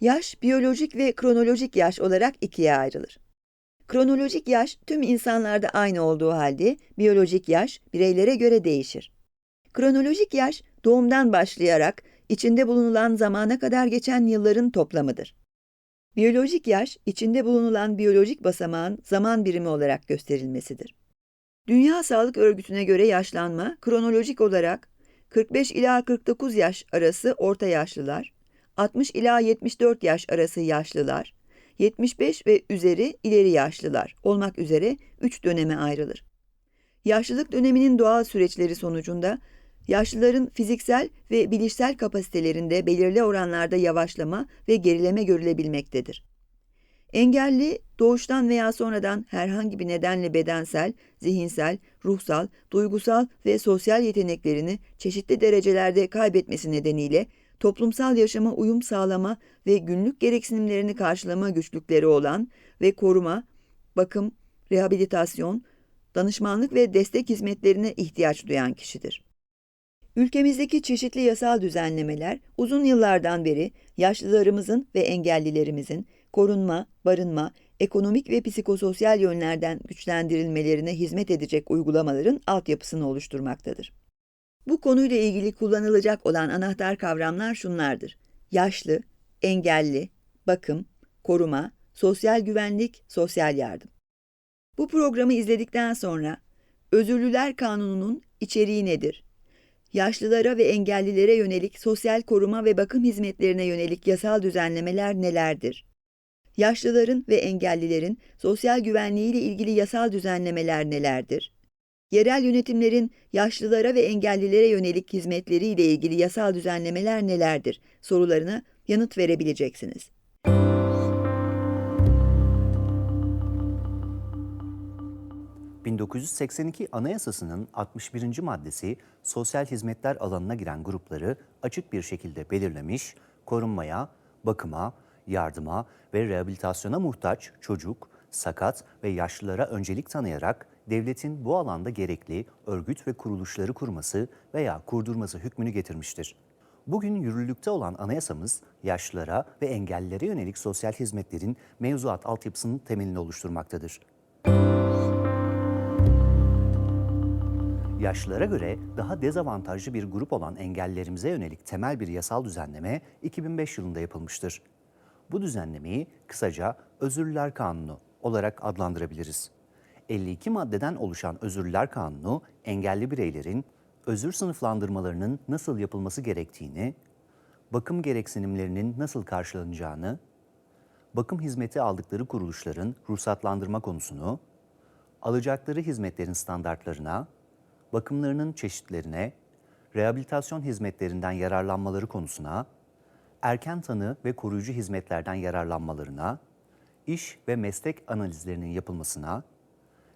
Yaş, biyolojik ve kronolojik yaş olarak ikiye ayrılır. Kronolojik yaş tüm insanlarda aynı olduğu halde biyolojik yaş bireylere göre değişir. Kronolojik yaş doğumdan başlayarak içinde bulunulan zamana kadar geçen yılların toplamıdır. Biyolojik yaş içinde bulunulan biyolojik basamağın zaman birimi olarak gösterilmesidir. Dünya Sağlık Örgütü'ne göre yaşlanma kronolojik olarak 45 ila 49 yaş arası orta yaşlılar, 60 ila 74 yaş arası yaşlılar, 75 ve üzeri ileri yaşlılar olmak üzere 3 döneme ayrılır. Yaşlılık döneminin doğal süreçleri sonucunda yaşlıların fiziksel ve bilişsel kapasitelerinde belirli oranlarda yavaşlama ve gerileme görülebilmektedir. Engelli, doğuştan veya sonradan herhangi bir nedenle bedensel, zihinsel, ruhsal, duygusal ve sosyal yeteneklerini çeşitli derecelerde kaybetmesi nedeniyle toplumsal yaşama uyum sağlama ve günlük gereksinimlerini karşılama güçlükleri olan ve koruma, bakım, rehabilitasyon, danışmanlık ve destek hizmetlerine ihtiyaç duyan kişidir. Ülkemizdeki çeşitli yasal düzenlemeler uzun yıllardan beri yaşlılarımızın ve engellilerimizin korunma, barınma, ekonomik ve psikososyal yönlerden güçlendirilmelerine hizmet edecek uygulamaların altyapısını oluşturmaktadır. Bu konuyla ilgili kullanılacak olan anahtar kavramlar şunlardır. Yaşlı, engelli, bakım, koruma, sosyal güvenlik, sosyal yardım. Bu programı izledikten sonra Özürlüler Kanunu'nun içeriği nedir? Yaşlılara ve engellilere yönelik sosyal koruma ve bakım hizmetlerine yönelik yasal düzenlemeler nelerdir? Yaşlıların ve engellilerin sosyal güvenliği ile ilgili yasal düzenlemeler nelerdir? Yerel yönetimlerin yaşlılara ve engellilere yönelik hizmetleri ile ilgili yasal düzenlemeler nelerdir? Sorularına yanıt verebileceksiniz. ...1982 Anayasası'nın 61. maddesi sosyal hizmetler alanına giren grupları açık bir şekilde belirlemiş, korunmaya, bakıma, yardıma ve rehabilitasyona muhtaç çocuk, sakat ve yaşlılara öncelik tanıyarak devletin bu alanda gerekli örgüt ve kuruluşları kurması veya kurdurması hükmünü getirmiştir. Bugün yürürlükte olan anayasamız yaşlılara ve engellilere yönelik sosyal hizmetlerin mevzuat altyapısının temelini oluşturmaktadır. Yaşlılara göre daha dezavantajlı bir grup olan engellerimize yönelik temel bir yasal düzenleme 2005 yılında yapılmıştır. Bu düzenlemeyi kısaca Özürlüler Kanunu olarak adlandırabiliriz. 52 maddeden oluşan Özürlüler Kanunu, engelli bireylerin özür sınıflandırmalarının nasıl yapılması gerektiğini, bakım gereksinimlerinin nasıl karşılanacağını, bakım hizmeti aldıkları kuruluşların ruhsatlandırma konusunu, alacakları hizmetlerin standartlarına, bakımlarının çeşitlerine, rehabilitasyon hizmetlerinden yararlanmaları konusuna, erken tanı ve koruyucu hizmetlerden yararlanmalarına, iş ve meslek analizlerinin yapılmasına,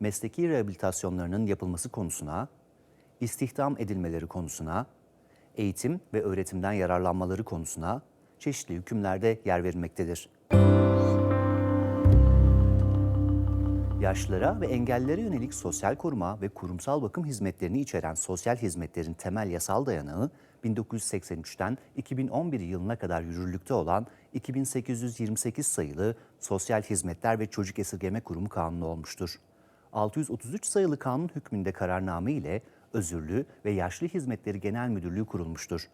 mesleki rehabilitasyonlarının yapılması konusuna, istihdam edilmeleri konusuna, eğitim ve öğretimden yararlanmaları konusuna çeşitli hükümlerde yer verilmektedir. Yaşlılara ve engellilere yönelik sosyal koruma ve kurumsal bakım hizmetlerini içeren sosyal hizmetlerin temel yasal dayanağı 1983'ten 2011 yılına kadar yürürlükte olan 2828 sayılı Sosyal Hizmetler ve Çocuk Esirgeme Kurumu Kanunu olmuştur. 633 sayılı kanun hükmünde kararname ile Özürlü ve Yaşlı Hizmetleri Genel Müdürlüğü kurulmuştur.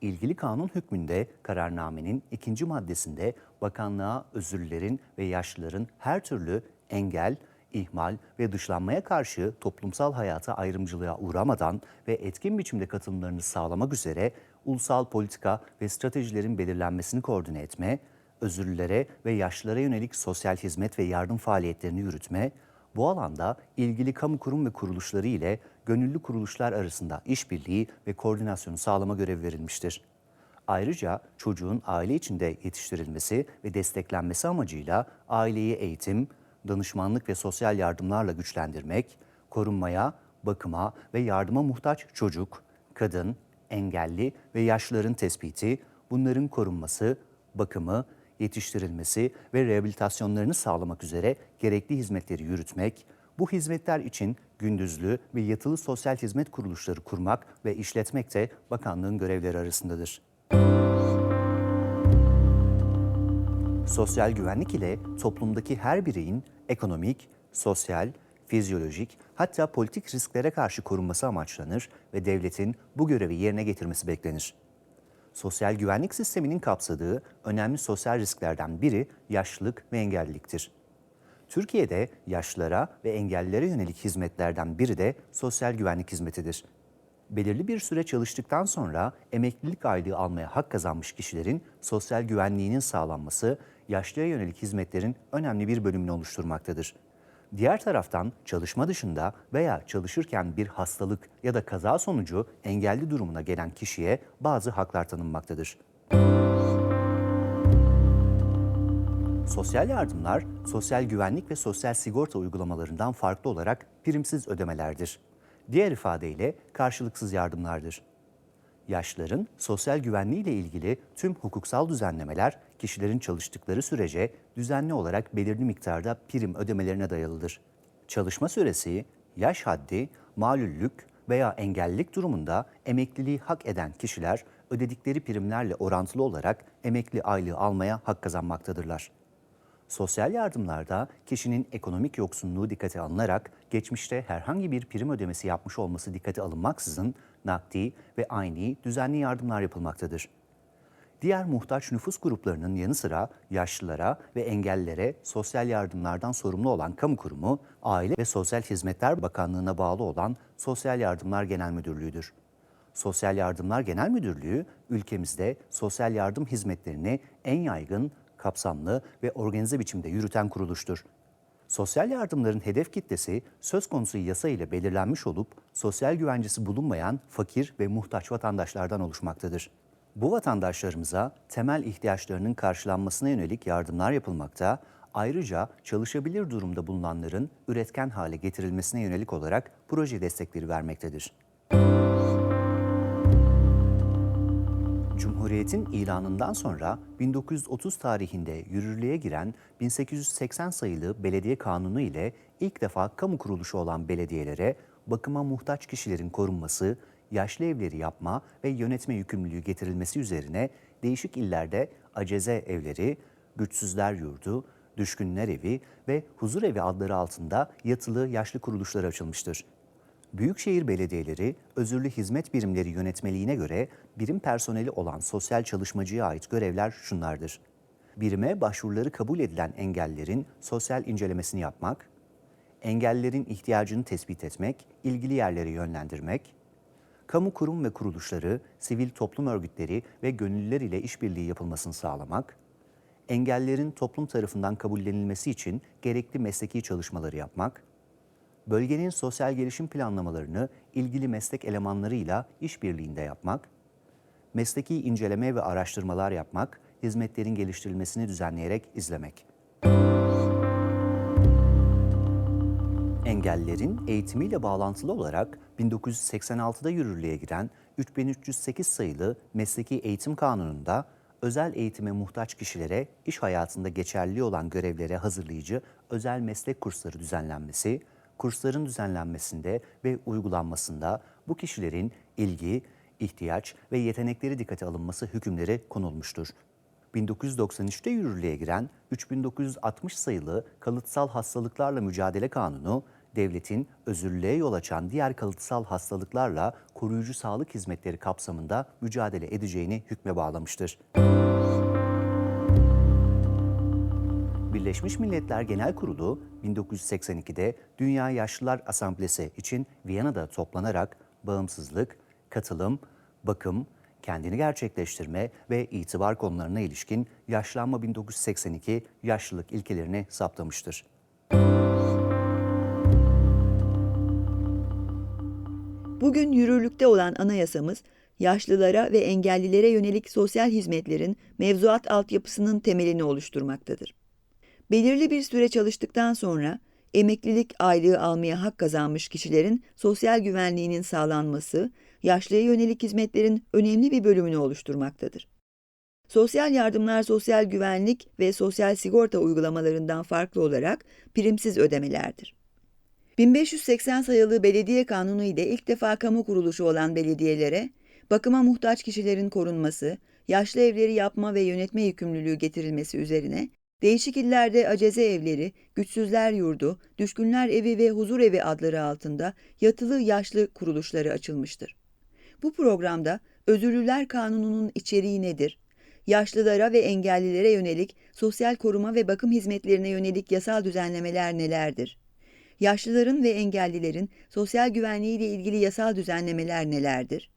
İlgili kanun hükmünde kararnamenin ikinci maddesinde bakanlığa özürlülerin ve yaşlıların her türlü engel, ihmal ve dışlanmaya karşı toplumsal hayata ayrımcılığa uğramadan ve etkin biçimde katılımlarını sağlamak üzere ulusal politika ve stratejilerin belirlenmesini koordine etme, özürlülere ve yaşlılara yönelik sosyal hizmet ve yardım faaliyetlerini yürütme, bu alanda ilgili kamu kurum ve kuruluşları ile gönüllü kuruluşlar arasında işbirliği ve koordinasyonu sağlama görevi verilmiştir. Ayrıca çocuğun aile içinde yetiştirilmesi ve desteklenmesi amacıyla aileyi eğitim, danışmanlık ve sosyal yardımlarla güçlendirmek, korunmaya, bakıma ve yardıma muhtaç çocuk, kadın, engelli ve yaşlıların tespiti, bunların korunması, bakımı, yetiştirilmesi ve rehabilitasyonlarını sağlamak üzere gerekli hizmetleri yürütmek, bu hizmetler için gündüzlü ve yatılı sosyal hizmet kuruluşları kurmak ve işletmek de bakanlığın görevleri arasındadır. Sosyal güvenlik ile toplumdaki her bireyin ekonomik, sosyal, fizyolojik hatta politik risklere karşı korunması amaçlanır ve devletin bu görevi yerine getirmesi beklenir. Sosyal güvenlik sisteminin kapsadığı önemli sosyal risklerden biri yaşlılık ve engelliliktir. Türkiye'de yaşlılara ve engellilere yönelik hizmetlerden biri de sosyal güvenlik hizmetidir. Belirli bir süre çalıştıktan sonra emeklilik aylığı almaya hak kazanmış kişilerin sosyal güvenliğinin sağlanması, yaşlıya yönelik hizmetlerin önemli bir bölümünü oluşturmaktadır. Diğer taraftan çalışma dışında veya çalışırken bir hastalık ya da kaza sonucu engelli durumuna gelen kişiye bazı haklar tanınmaktadır. Sosyal yardımlar, sosyal güvenlik ve sosyal sigorta uygulamalarından farklı olarak primsiz ödemelerdir. Diğer ifadeyle karşılıksız yardımlardır. Yaşlıların sosyal güvenliği ile ilgili tüm hukuksal düzenlemeler kişilerin çalıştıkları sürece düzenli olarak belirli miktarda prim ödemelerine dayalıdır. Çalışma süresi, yaş haddi, malüllük veya engellilik durumunda emekliliği hak eden kişiler ödedikleri primlerle orantılı olarak emekli aylığı almaya hak kazanmaktadırlar. Sosyal yardımlarda kişinin ekonomik yoksunluğu dikkate alınarak geçmişte herhangi bir prim ödemesi yapmış olması dikkate alınmaksızın nakdi ve ayni düzenli yardımlar yapılmaktadır. Diğer muhtaç nüfus gruplarının yanı sıra yaşlılara ve engellilere sosyal yardımlardan sorumlu olan kamu kurumu, Aile ve Sosyal Hizmetler Bakanlığı'na bağlı olan Sosyal Yardımlar Genel Müdürlüğü'dür. Sosyal Yardımlar Genel Müdürlüğü ülkemizde sosyal yardım hizmetlerini en yaygın, kapsamlı ve organize biçimde yürüten kuruluştur. Sosyal yardımların hedef kitlesi söz konusu yasa ile belirlenmiş olup sosyal güvencesi bulunmayan fakir ve muhtaç vatandaşlardan oluşmaktadır. Bu vatandaşlarımıza temel ihtiyaçlarının karşılanmasına yönelik yardımlar yapılmakta, ayrıca çalışabilir durumda bulunanların üretken hale getirilmesine yönelik olarak proje destekleri vermektedir. Cumhuriyet'in ilanından sonra 1930 tarihinde yürürlüğe giren 1880 sayılı Belediye Kanunu ile ilk defa kamu kuruluşu olan belediyelere bakıma muhtaç kişilerin korunması, yaşlı evleri yapma ve yönetme yükümlülüğü getirilmesi üzerine değişik illerde aceze evleri, güçsüzler yurdu, düşkünler evi ve huzur evi adları altında yatılı yaşlı kuruluşlar açılmıştır. Büyükşehir belediyeleri özürlü hizmet birimleri yönetmeliğine göre birim personeli olan sosyal çalışmacıya ait görevler şunlardır. Birime başvuruları kabul edilen engellerin sosyal incelemesini yapmak, engellerin ihtiyacını tespit etmek, ilgili yerlere yönlendirmek, kamu kurum ve kuruluşları, sivil toplum örgütleri ve gönüllüler ile işbirliği yapılmasını sağlamak, engellerin toplum tarafından kabullenilmesi için gerekli mesleki çalışmaları yapmak, bölgenin sosyal gelişim planlamalarını ilgili meslek elemanlarıyla işbirliğinde yapmak, mesleki inceleme ve araştırmalar yapmak, hizmetlerin geliştirilmesini düzenleyerek izlemek. Engellilerin eğitimiyle bağlantılı olarak 1986'da yürürlüğe giren 3308 sayılı Mesleki Eğitim Kanunu'nda özel eğitime muhtaç kişilere iş hayatında geçerli olan görevlere hazırlayıcı özel meslek kursları düzenlenmesi, kursların düzenlenmesinde ve uygulanmasında bu kişilerin ilgi, ihtiyaç ve yetenekleri dikkate alınması hükümleri konulmuştur. 1993'te yürürlüğe giren 3960 sayılı Kalıtsal Hastalıklarla Mücadele Kanunu, devletin özürlüğe yol açan diğer kalıtsal hastalıklarla koruyucu sağlık hizmetleri kapsamında mücadele edeceğini hükme bağlamıştır. Birleşmiş Milletler Genel Kurulu 1982'de Dünya Yaşlılar Asamblesi için Viyana'da toplanarak bağımsızlık, katılım, bakım, kendini gerçekleştirme ve itibar konularına ilişkin Yaşlanma 1982 yaşlılık ilkelerini saptamıştır. Bugün yürürlükte olan anayasamız, yaşlılara ve engellilere yönelik sosyal hizmetlerin mevzuat altyapısının temelini oluşturmaktadır. Belirli bir süre çalıştıktan sonra emeklilik aylığı almaya hak kazanmış kişilerin sosyal güvenliğinin sağlanması, yaşlıya yönelik hizmetlerin önemli bir bölümünü oluşturmaktadır. Sosyal yardımlar sosyal güvenlik ve sosyal sigorta uygulamalarından farklı olarak primsiz ödemelerdir. 1580 sayılı belediye kanunu ile ilk defa kamu kuruluşu olan belediyelere, bakıma muhtaç kişilerin korunması, yaşlı evleri yapma ve yönetme yükümlülüğü getirilmesi üzerine Değişik illerde aceze evleri, güçsüzler yurdu, düşkünler evi ve huzur evi adları altında yatılı yaşlı kuruluşları açılmıştır. Bu programda Özürlüler Kanunu'nun içeriği nedir? Yaşlılara ve engellilere yönelik sosyal koruma ve bakım hizmetlerine yönelik yasal düzenlemeler nelerdir? Yaşlıların ve engellilerin sosyal güvenliği ile ilgili yasal düzenlemeler nelerdir?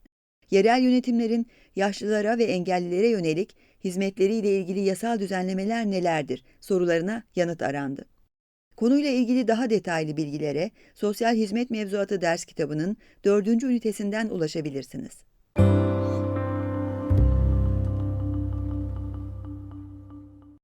Yerel yönetimlerin yaşlılara ve engellilere yönelik hizmetleriyle ilgili yasal düzenlemeler nelerdir sorularına yanıt arandı. Konuyla ilgili daha detaylı bilgilere Sosyal Hizmet Mevzuatı ders kitabının 4. ünitesinden ulaşabilirsiniz.